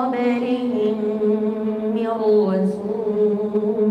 قبلهم من رسول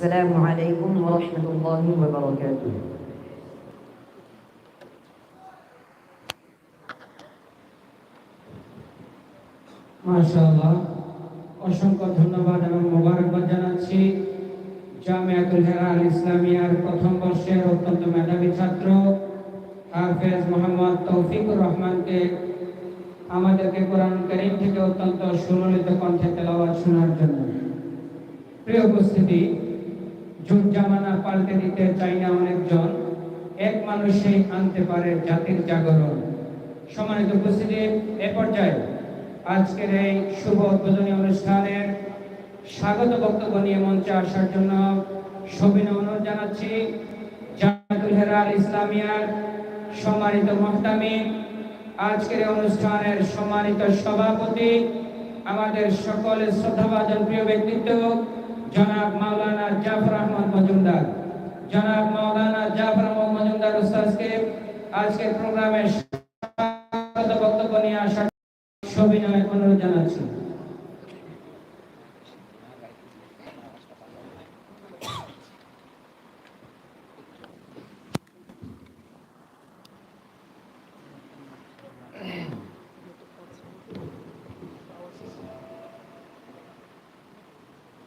السلام عليكم ورحمة الله وبركاته মাশাআল্লাহ অসংখ্য ধন্যবাদ এবং মোবারকবাদ জানাচ্ছি জামিয়াতুল হেরা আল ইসলামিয়ার প্রথম বর্ষের অত্যন্ত মেধাবী ছাত্র হাফেজ মোহাম্মদ তৌফিকুর রহমানকে আমাদেরকে কোরআন করিম থেকে অত্যন্ত সুললিত কণ্ঠে তেলাওয়াত শোনার জন্য প্রিয় উপস্থিতি যুগ জামানা পাল্টে দিতে চাই না অনেকজন এক মানুষই আনতে পারে জাতির জাগরণ। সম্মানিত উপস্থিতি, এ পর্যায়ে আজকের এই শুভ উদ্বোধনী অনুষ্ঠানের স্বাগত বক্তব্য নিয়ে মঞ্চে আসার জন্য সবিনয় অনুরোধ জানাচ্ছি জামাতুল হেরাল ইসলামিয়ার সম্মানিত মহতামি আজকের অনুষ্ঠানের সম্মানিত সভাপতি আমাদের সকলের শ্রদ্ধাভাজন প্রিয় ব্যক্তিত্ব, জনাব মাওলানা জাফর আহমদ মজুমদার। জনাব মাওলানা জাফর আহমদ মজুমদার উস্তাদকে আজকের প্রোগ্রামে স্বাগত বক্তব্য নিয়ে আসার সবিনয় অনুরোধ জানাচ্ছি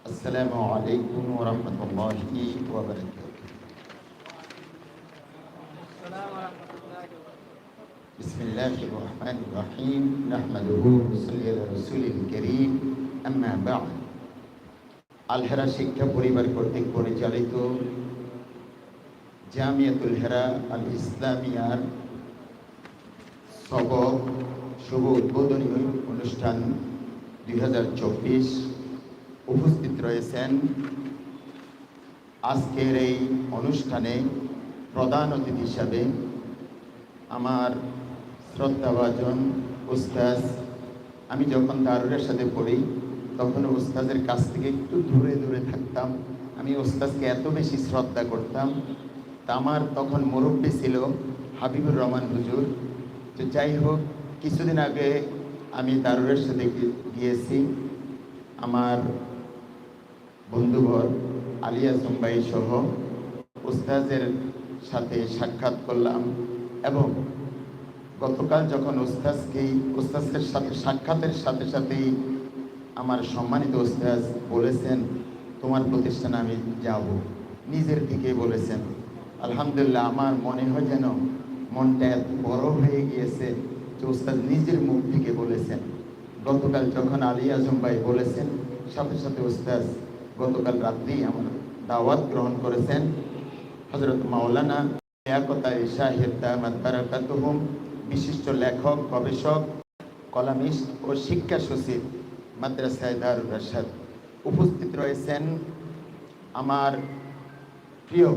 السلام عليكم ورحمة الله وبركاته بسم الله الرحمن الرحيم نحمده ونصلي على رسول الكريم أما بعد আলহেরা শিক্ষা পরিবার কর্তৃক পরিচালিত জামিয়াতুল হেরা আল ইসলামিয়ার সবক শুভ উদ্বোধনী অনুষ্ঠান দুই উপস্থিত রয়েছেন আজকের এই অনুষ্ঠানে প্রধান অতিথি হিসাবে আমার শ্রদ্ধাভাজন উস্তাজ আমি যখন দারুরের সাথে পড়ি, তখন উস্তাজের কাছ থেকে একটু দূরে দূরে থাকতাম। আমি উস্তাজকে এত বেশি শ্রদ্ধা করতাম। তা আমার তখন মুরব্বী ছিল হাবিবুর রহমান হুজুর। তো যাই হোক, কিছুদিন আগে আমি দারুরের সাথে গিয়েছি। আমার বন্ধুবর আলিয়া জুম্বাই সহ উস্তাজের সাথে সাক্ষাৎ করলাম। এবং গতকাল যখন উস্তাজকেই উস্তাজের সাথে সাক্ষাতের সাথে সাথেই আমার সম্মানিত উস্তাজ বলেছেন, তোমার প্রতিষ্ঠানে আমি যাব। নিজের দিকে বলেছেন। আলহামদুলিল্লাহ, আমার মনে হয় যেন মনটা এত বড় হয়ে গিয়েছে যে উস্তাদ নিজের মুখ থেকে বলেছেন। গতকাল যখন আলী আজম ভাই বলেছেন, সাথে সাথে উস্তাজ গতকাল রাত্রেই আমার দাওয়াত গ্রহণ করেছেন। হজরত মাওলানা লিয়াকত আলী শাহেদ দামাত বারাকাতুহুম বিশিষ্ট লেখক, গবেষক, কলামিস্ট ও শিক্ষা সচিব মাদ্রাসায় দারুর রাশাদ উপস্থিত রয়েছেন আমার প্রিয়,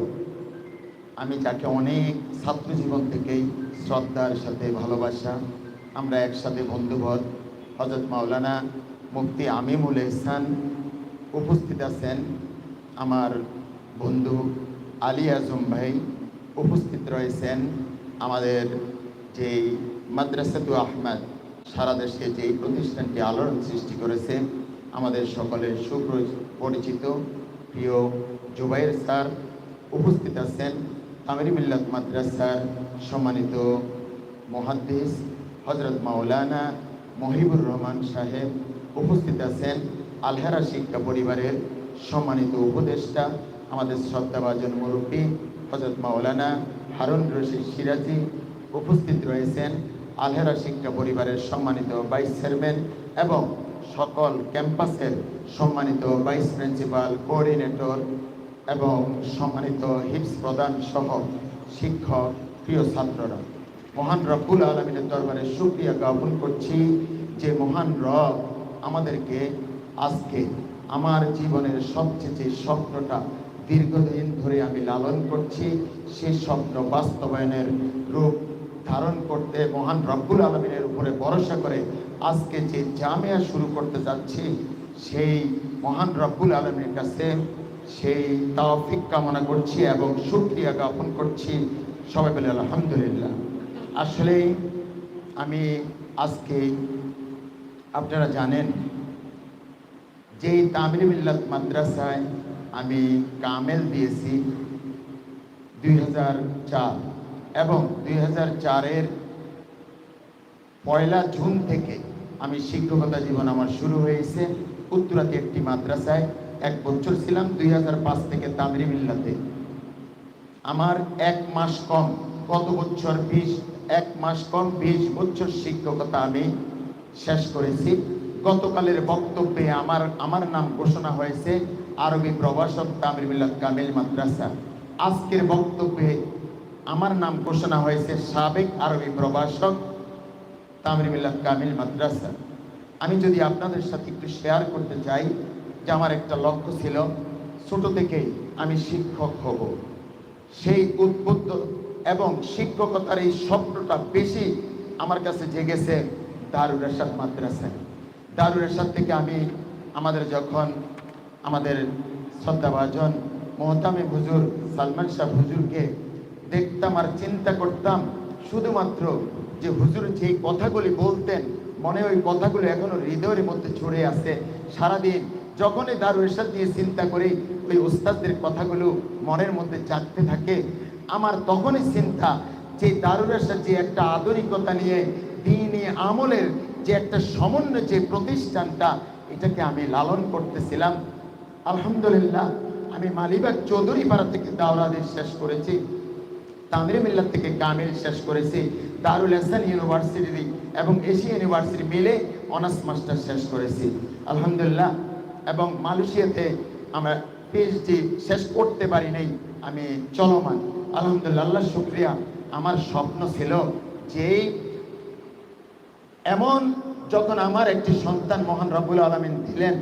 আমি যাকে অনেক ছাত্র জীবন থেকেই শ্রদ্ধার সাথে ভালোবাসা। আমরা একসাথে বন্ধুবধ হজরত মাওলানা মুফতি আমিমুল ইহসান উপস্থিত আছেন। আমার বন্ধু আলী আজম ভাই উপস্থিত রয়েছেন আমাদের যেই মাদ্রাসাতু আহমদ, সারা দেশে যেই প্রতিষ্ঠানটি আলোড়ন সৃষ্টি করেছে, আমাদের সকলের সুপরিচিত প্রিয় জুবাইর স্যার উপস্থিত আছেন আমির মিল্লাত মাদ্রাসার সম্মানিত মহাদ্দিস হজরত মাওলানা মহিবুর রহমান সাহেব উপস্থিত আছেন, আলহেরা শিক্ষা পরিবারের সম্মানিত উপদেষ্টা, আমাদের শ্রদ্ধাভাজন মুরব্বী হজরত মাওলানা হারুন রশিদ সিরাজি উপস্থিত রয়েছেন। আলহেরা শিক্ষা পরিবারের সম্মানিত ভাইস চেয়ারম্যান এবং সকল ক্যাম্পাসের সম্মানিত ভাইস প্রিন্সিপাল, কোঅর্ডিনেটর এবং সম্মানিত হিপস প্রদান সহ শিক্ষক, প্রিয় ছাত্ররা। মহান রব্বুল আলমিনের দরবারে সুক্রিয়া জ্ঞাপন করছি যে মহান রব আমাদেরকে আজকে আমার জীবনের সবচেয়ে যে স্বপ্নটা দীর্ঘদিন ধরে আমি লালন করছি। সেই স্বপ্ন বাস্তবায়নের রূপ ধারণ করতে মহান রব্বুল আলমিনের উপরে ভরসা করে আজকে যে জামিয়া শুরু করতে যাচ্ছি, সেই মহান রব্বুল আলমীর কাছে সেই তাওফিক কামনা করছি এবং সুক্রিয়া জ্ঞাপন করছি। সবাই বলে, আলহামদুলিল্লাহ। আসলে আমি আজকে আপনারা জানেন, যেই তামিল মিল্লাত মাদ্রাসায় আমি কামেল দিয়েছি দুই এবং দুই চারের পয়লা জুন থেকে আমি শিক্ষকতা জীবন আমার শুরু হয়েছে উত্তরাতে একটি মাদ্রাসায়। এক বছর ছিলাম দুই থেকে তামিরি মিল্লাতে। আমার এক মাস কম, কত বছর? বিশ, এক মাস কম, বিশ বছর শিক্ষকতা আমি শেষ করেছি। গতকালের বক্তব্যে আমার আমার নাম ঘোষণা হয়েছে আরবি প্রভাষক তামির মিল্লাত কামিল মাদ্রাসা। আজকের বক্তব্যে আমার নাম ঘোষণা হয়েছে সাবেক আরবি প্রভাষক তামির মিল্লাত কামিল মাদ্রাসা। আমি যদি আপনাদের সাথে একটু শেয়ার করতে চাই, যে আমার একটা লক্ষ্য ছিল, ছোট থেকেই আমি শিক্ষক হব। সেই উদ্বুদ্ধ এবং শিক্ষকতার এই স্বপ্নটা বেশি আমার কাছে জেগেছে দারুর এরশাদ মাদ্রাসায়। দারুর এরশাদ থেকে আমি আমাদের যখন আমাদের শ্রদ্ধাভাজন মোহতামি হুজুর সালমান শাহ হুজুরকে দেখতাম আর চিন্তা করতাম, শুধুমাত্র যে হুজুর যেই কথাগুলি বলতেন, মনে ওই কথাগুলো এখনও হৃদয়ের মধ্যে ছড়ে আছে। সারাদিন যখনই দারু এরশাদ নিয়ে চিন্তা করি, ওই উস্তাদদের কথাগুলো মনের মধ্যে জাগতে থাকে। আমার তখনই চিন্তা যে দারুর এরশাদ যে একটা আধুনিকতা নিয়ে দিনই আমলের যে একটা সমন্বয় যে প্রতিষ্ঠানটা, এটাকে আমি লালন করতেছিলাম। আলহামদুলিল্লাহ, আমি মালিবাগ চৌধুরী পাড়া থেকে দাওরাদের শেষ করেছি তামির মিল্লাত থেকে কামিল শেষ করেছি, দারুল হাসান ইউনিভার্সিটি এবং এশিয়া ইউনিভার্সিটি মিলে অনার্স মাস্টার শেষ করেছি। আলহামদুলিল্লাহ, এবং মালয়েশিয়াতে আমরা পিএইচডি শেষ করতে পারি নাই, আমি চলমান। আলহামদুলিল্লাহ, আল্লাহ শুক্রিয়া। আমার স্বপ্ন ছিল যে এমন যখন আমার একটি সন্তান মহান রবুল আলমিন দিলেন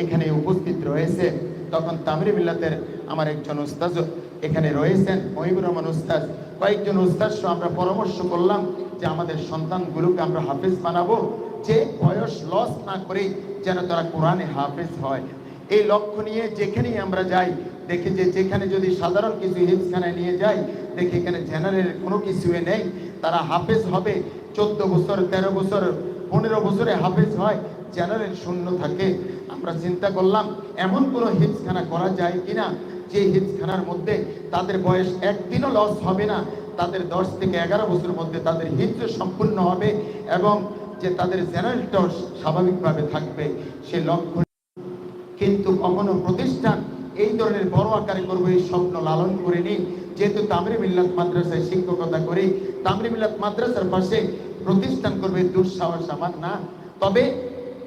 এখানে উপস্থিত রয়েছে। তখন তামির মিল্লাতের আমার একজন উস্তাজ এখানে রয়েছেন, মহিবুর রহমান উস্তাজ কয়েকজন উস্তাদ সহ আমরা পরামর্শ করলাম যে আমাদের সন্তানগুলোকে আমরা হাফেজ বানাবো, যে বয়স লস না করে যেন তারা কোরআনে হাফেজ হয়। এই লক্ষ্য নিয়ে যেখানেই আমরা যাই, দেখি যে যেখানে যদি সাধারণ কিছু হিমসখানায় নিয়ে যাই, দেখি এখানে জেনারেল কোনো কিছুই নেই। তারা হাফেজ হবে, চোদ্দ বছর, তেরো বছর, পনেরো বছরে হাফেজ হয়। জেনারেল শূন্য থাকে। আমরা চিন্তা করলাম, এমন কোনো হিপসখানা করা যায় কিনা? যে হিপসখানার মধ্যে তাদের বয়স একদিনও লস হবে না। তাদের দশ থেকে এগারো বছরের মধ্যে তাদের হিপস সম্পূর্ণ হবে এবং যে তাদের জেনারেলটাও স্বাভাবিকভাবে থাকবে, সে লক্ষ্য কিন্তু কখনো প্রতিষ্ঠান এই ধরনের বড় আকারে করব এই স্বপ্ন লালন করিনি যেহেতু তামরি মিল্লাত মাদ্রাসায় শিক্ষকতা করি তামরি মিল্লাত মাদ্রাসার পাশে প্রতিষ্ঠান করবে দুঃসাহস আমার না। তবে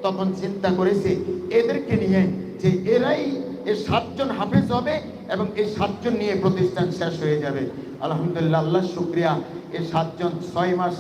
তখন চিন্তা করেছে, এদেরকে নিয়ে যে এরাই এই সাতজন হাফেজ হবে এবং এই সাতজন নিয়ে প্রতিষ্ঠান শেষ হয়ে যাবে। আলহামদুলিল্লাহ, আল্লাহ শুক্রিয়া। এই সাতজন ছয় মাস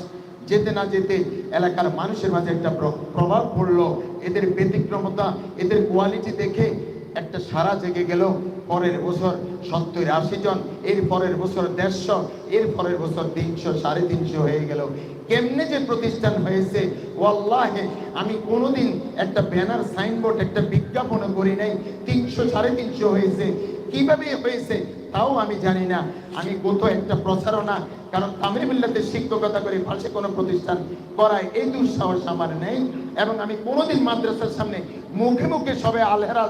যেতে না যেতে এলাকার মানুষের মাঝে একটা প্র- প্রভাব পড়ল। এদের ব্যতিক্রমতা, এদের কোয়ালিটি দেখে একটা সারা জেগে গেল। পরের বছর সত্তর আশি জন, এর পরের বছর দেড়শো, এর পরের বছর তিনশো, সাড়ে তিনশো হয়ে গেল। কেমনে যে প্রতিষ্ঠান হয়েছে, ওয়াল্লাহে, আমি কোনোদিন একটা ব্যানার, সাইনবোর্ড, একটা বিজ্ঞাপন করি নাই, তিনশো, সাড়ে তিনশো হয়েছে। কীভাবে হয়েছে, তাও আমি জানি না। আমি কোথাও একটা প্রচারণা, কারণ তামিল মিল্লাতে শিক্ষকতা করে পাশে কোনো প্রতিষ্ঠান করায়, এই দুঃসাহস আমার নেই। এবং আমি কোনোদিন মাদ্রাসার সামনে মুখে মুখে সবে আলহেরা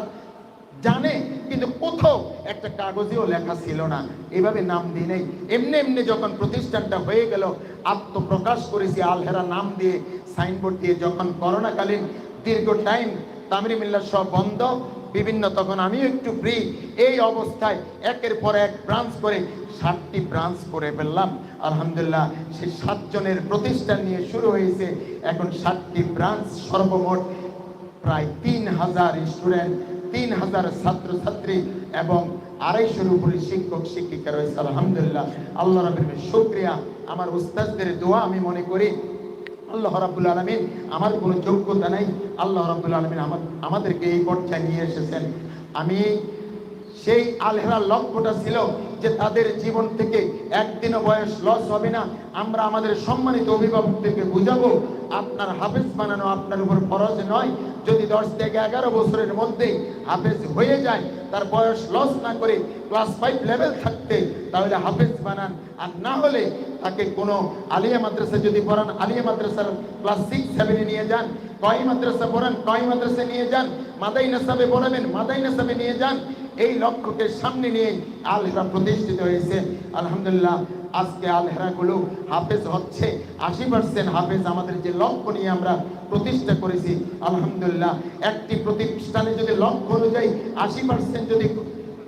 জানে, কিন্তু কোথাও একটা কাগজেও লেখা ছিল না। এভাবে নাম দিই নাই। এমনি এমনি যখন প্রতিষ্ঠানটা হয়ে গেল, আত্মপ্রকাশ করেছি আলহেরা নাম দিয়ে সাইনবোর্ড দিয়ে। যখন করোনাকালীন দীর্ঘ টাইম তামিরি মিল্লার সব বন্ধ, বিভিন্ন তখন আমিও একটু ফ্রি এই অবস্থায় একের পর এক ব্রাঞ্চ করে, সাতটি ব্রাঞ্চ করে ফেললাম। আলহামদুলিল্লাহ সেই সাতজনের প্রতিষ্ঠান নিয়ে শুরু হয়েছে। এখন সাতটি ব্রাঞ্চ সর্বমোট প্রায় তিন হাজার স্টুডেন্ট তিন হাজার ছাত্রছাত্রী এবং আড়াইশোর উপরে শিক্ষক, শিক্ষিকা রয়েছে। আলহামদুলিল্লাহ, আল্লাহ রবির শুক্রিয়া। আমার উস্তাদদের দোয়া আমি মনে করি, আল্লাহ রাবুল আলমিন আমার কোনো যোগ্যতা নাই। আল্লাহ রাবুল আলমিন আমার, আমাদেরকে এই পর্যায়ে নিয়ে এসেছেন। আমি সেই আলহেরার লক্ষ্যটা ছিল যে তাদের জীবন থেকে একদিনও বয়স লস হবে না। আমরা আমাদের সম্মানিত অভিভাবকদেরকে বুঝাবো, আপনার হাফেজ বানানো আপনার উপর ফরজ নয়। যদি দশ থেকে এগারো বছরের মধ্যে হাফেজ হয়ে যায়, তার বয়স লস না করে ক্লাস ফাইভ লেভেল থাকতে, তাহলে হাফেজ বানান। আর না হলে তাকে কোনো আলিয়া মাদ্রাসা যদি পড়ান, আলিয়া মাদ্রাসার ক্লাস সিক্স সেভেনে নিয়ে যান, কয় মাদ্রাসা পড়ান, কয় মাদ্রাসা নিয়ে যান মাদাই নাসাবে পড়াবেন মাদাই নাসাবে নিয়ে যান এই লক্ষ্যকে সামনে নিয়ে আলহেরা প্রতিষ্ঠিত হয়েছে। আলহামদুলিল্লাহ, আজকে আলহেরাগুলো হাফেজ হচ্ছে। আশি পার্সেন্ট হাফেজ আমাদের যে লক্ষ্য নিয়ে আমরা প্রতিষ্ঠা করেছি, আলহামদুলিল্লাহ, একটি প্রতিষ্ঠানে যদি লক্ষ্য অনুযায়ী আশি পার্সেন্ট যদি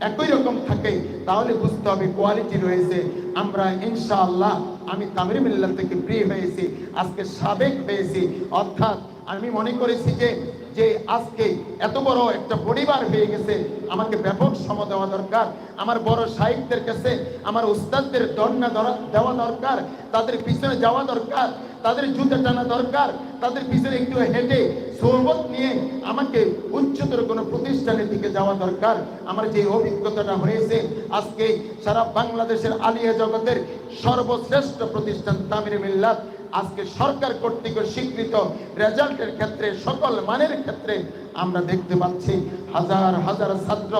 একই রকম থাকে, তাহলে বুঝতে হবে কোয়ালিটি রয়েছে। আমরা ইনশাআল্লাহ, আমি তামির মিল্লাহ থেকে প্রিয় হয়েছি, আজকে সাবেক হয়েছি। অর্থাৎ আমি মনে করেছি যে যে আজকে এত বড় একটা পরিবার হয়ে গেছে, আমাকে ব্যাপক সম দেওয়া দরকার। আমার বড় সাহিত্যের কাছে, আমার উস্তাদদের দন্না দেওয়া দরকার, তাদের পিছনে যাওয়া দরকার, তাদের জুতা টানা দরকার, তাদের পিছনে একটু হেঁটে সৌবত নিয়ে আমাকে উচ্চতর কোনো প্রতিষ্ঠানের দিকে যাওয়া দরকার। আমার যে অভিজ্ঞতাটা হয়েছে, আজকে সারা বাংলাদেশের আলিয়া জগতের সর্বশ্রেষ্ঠ প্রতিষ্ঠান তামির মিল্লাত। আজকে সরকার কর্তৃক স্বীকৃত রেজাল্টের ক্ষেত্রে, সকল মানের ক্ষেত্রে আমরা দেখতে পাচ্ছি হাজার হাজার ছাত্র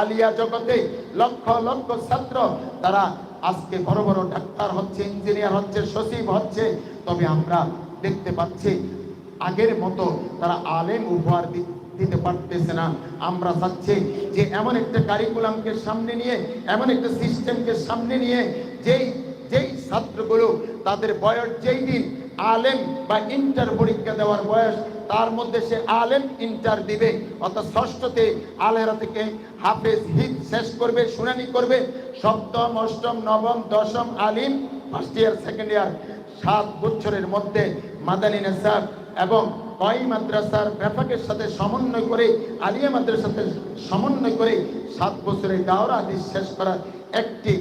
আলিয়া জগতে, লক্ষ লক্ষ ছাত্র তারা আজকে বড় বড় ডাক্তার হচ্ছে, ইঞ্জিনিয়ার হচ্ছে, সচিব হচ্ছে। তবে আমরা দেখতে পাচ্ছি আগের মতো তারা আলেম উপহার দিতে পারতেছে না। আমরা চাচ্ছি যে এমন একটা কারিকুলামকে সামনে নিয়ে, এমন একটা সিস্টেমকে সামনে নিয়ে, যেই যেই ছাত্রগুলো তাদের বয়স যেই দিন আলেম বা ইন্টার পরীক্ষা দেওয়ার বয়স, তার মধ্যে সে আলেম ইন্টার দিবে। অর্থাৎ ষষ্ঠতে আলেরা থেকে হাফেজ হিট শেষ করবে, শুনানি করবে। সপ্তম, অষ্টম, নবম, দশম আলিম ফার্স্ট ইয়ার সেকেন্ড ইয়ার সাত বছরের মধ্যে মাদানী নেসাব এবং কয় মাদ্রাসার ব্যাপকের সাথে সমন্বয় করে, আলিয়া মাদ্রাসার সাথে সমন্বয় করে সাত বছরের দাওরা হাদিস শেষ করার একটি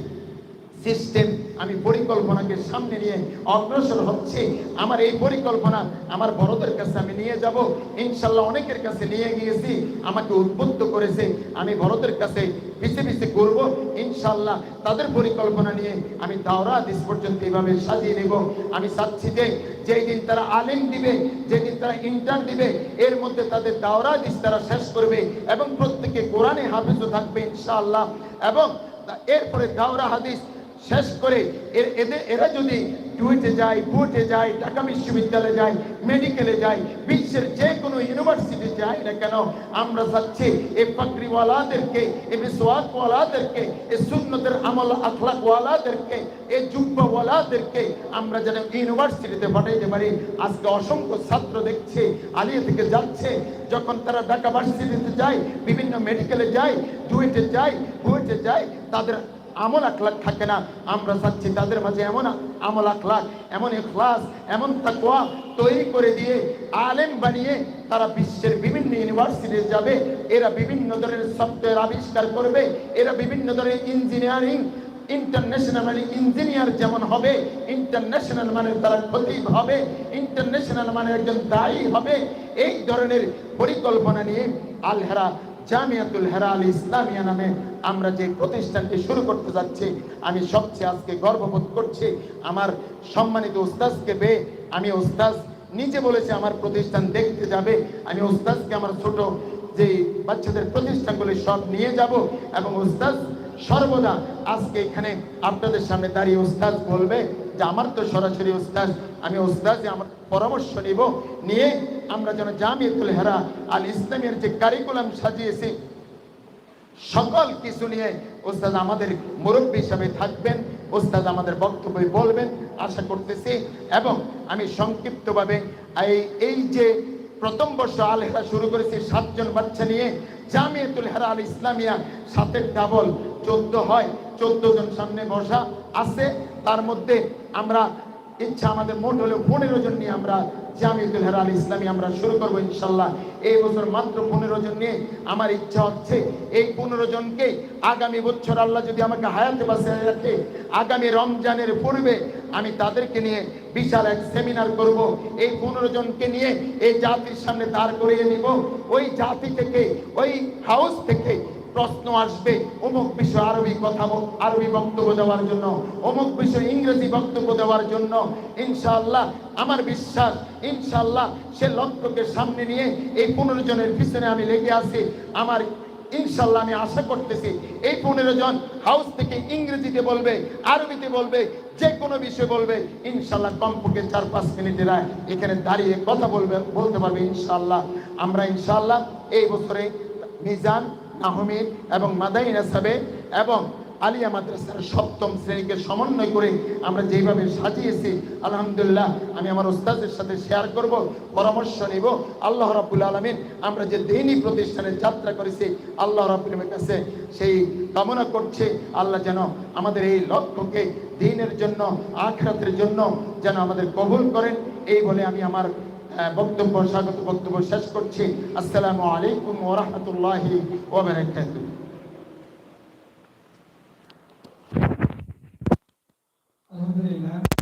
সিস্টেম আমি পরিকল্পনাকে সামনে নিয়ে অগ্রসর হচ্ছে। আমার এই পরিকল্পনা আমার বড়দের কাছে আমি নিয়ে যাব। ইনশাল্লাহ অনেকের কাছে নিয়ে গিয়েছি, আমাকে উদ্বুদ্ধ করেছে। আমি বড়দের কাছে পিছে পিছে করব ইনশাল্লাহ তাদের পরিকল্পনা নিয়ে আমি দাওরা দিস পর্যন্ত এইভাবে সাজিয়ে নেব। আমি চাচ্ছি যে যেই দিন তারা আলিম দিবে যেদিন তারা ইন্টার্ন দিবে, এর মধ্যে তাদের দাওরা দিস তারা শেষ করবে এবং প্রত্যেকে কোরআনে হাফিজও থাকবে ইনশাআল্লাহ এবং এরপরে দাওরা হাদিস শেষ করে এদের এরা যদি টুইটে যায় বুয়েটে যায়, ঢাকা বিশ্ববিদ্যালয়ে যায়, মেডিকেলে যায়, বিশ্বের যে কোনো ইউনিভার্সিটি যায় না কেন, আমরা চাচ্ছি এই পাকড়িওয়ালাদেরকে এই বিশ্বওয়ালাদেরকে এই সুন্নতের আমল আখলাকওয়ালাদেরকে এই যুব্বওয়ালাদেরকে আমরা যেন ইউনিভার্সিটিতে পাঠাইতে পারি। আজকে অসংখ্য ছাত্র দেখছে, আলিয়া থেকে যাচ্ছে, যখন তারা ঢাকা ভার্সিটিতে যায়, বিভিন্ন মেডিকেলে যায় ডুয়েটে যায় বুয়েটে যায়, তাদের আমল আখলাক থাকে না। আমরা চাচ্ছি তাদের মাঝে এমন আমল আখলাক, এমন এখলাস এমন তাকওয়া তৈরি করে দিয়ে আলেম বানিয়ে তারা বিশ্বের বিভিন্ন ইউনিভার্সিটি যাবে। এরা বিভিন্ন ধরনের সফটওয়্যার আবিষ্কার করবে। এরা বিভিন্ন ধরনের ইঞ্জিনিয়ারিং, ইন্টারন্যাশনাল মানে ইঞ্জিনিয়ার যেমন হবে, ইন্টারন্যাশনাল মানে তারা খতিব হবে, ইন্টারন্যাশনাল মানে একজন দায়ী হবে। এই ধরনের পরিকল্পনা নিয়ে আলহেরা জামিয়াতুল হেরাল ইসলামিয়া নামে আমরা যে প্রতিষ্ঠানটি শুরু করতে যাচ্ছি, আমি সবচেয়ে আজকে গর্ববোধ করছি। আমার সম্মানিত উস্তাজকে পেয়ে আমি উস্তাজ নিজে বলেছে, আমার প্রতিষ্ঠান দেখতে যাবে। আমি উস্তাজকে আমার ছোট যে বাচ্চাদের প্রতিষ্ঠানগুলি সব নিয়ে যাব এবং উস্তাজ সর্বদা আজকে এখানে আপনাদের সামনে দাঁড়িয়ে উস্তাজ বলবে যে, আমার তো সরাসরি উস্তাজ আমি উস্তাজ আমার পরামর্শ নিব। নিয়ে আমরা যেন জামিয়াতুল হেরা আল ইসলামের যে কারিকুলাম সাজিয়েছি, সকল কিছু নিয়ে ওস্তাদ আমাদের মুরব্বী হিসাবে থাকবেন, ওস্তাদ আমাদের বক্তব্য বলবেন, আশা করতেছি। এবং আমি সংক্ষিপ্তভাবে এই এই যে প্রথম বর্ষ আল হেরা শুরু করেছি, সাতজন বাচ্চা নিয়ে জামিয়াতুল হেরা আল ইসলামিয়া সাতের ডাবল চোদ্দ হয়, চোদ্দ জন সামনে বসা আছে। তার মধ্যে আমরা ইচ্ছা আমাদের মোট হলেও পনেরো জন নিয়ে আমরা জামিয়াতুল হেরা আল ইসলামী আমরা শুরু করব ইনশাল্লাহ এই বছর মাত্র পনেরো জন নিয়ে আমার ইচ্ছা হচ্ছে এই পনেরো জনকে আগামী বছর আল্লাহ যদি আমাকে হায়াতে বাসে রাখে, আগামী রমজানের পূর্বে আমি তাদেরকে নিয়ে বিশাল এক সেমিনার করব। এই পনেরো জনকে নিয়ে এই জাতির সামনে দাঁড় করিয়ে নিব। ওই জাতি থেকে, ওই হাউস থেকে প্রশ্ন আসবে, অমুক বিষয় আরবি কথা আরবি বক্তব্য দেওয়ার জন্য, অমুক বিষয় ইংরেজি বক্তব্য দেওয়ার জন্য, ইনশাআল্লাহ আমার বিশ্বাস, ইনশাআল্লাহ সে লক্ষ্যকে সামনে নিয়ে এই পনেরো জনের পিছনে আমি লেগে আছি। আমার ইনশাল্লাহ আমি আশা করতেছি, এই পনেরো জন হাউস থেকে ইংরেজিতে বলবে, আরবিতে বলবে যে কোনো বিষয় বলবে ইনশাল্লাহ কমপক্ষে চার পাঁচ মিনিটের এখানে দাঁড়িয়ে কথা বলবে, বলতে পারবে ইনশাল্লাহ আমরা ইনশাল্লাহ এই বছরে মিজান নাহমিদ এবং মাদাইনা সাবে এবং আলিয়া মাদ্রাসার সপ্তম শ্রেণীকে সমন্বয় করে আমরা যেভাবে সাজিয়েছি, আলহামদুলিল্লাহ, আমি আমার ওস্তাদের সাথে শেয়ার করব, পরামর্শ নিব। আল্লাহ রাবুল আলমিন আমরা যে দিনই প্রতিষ্ঠানে যাত্রা করেছি, আল্লাহ রাবুলের কাছে সেই কামনা করছে। আল্লাহ যেন আমাদের এই লক্ষ্যকে দিনের জন্য, আখরাতের জন্য যেন আমাদের কবুল করেন। এই বলে আমি আমার বক্তব্য স্বাগত বক্তব্য শেষ করছি আসসালামু আলাইকুম ওরহমতুল্লাহি ওবরাকাতু الحمد لله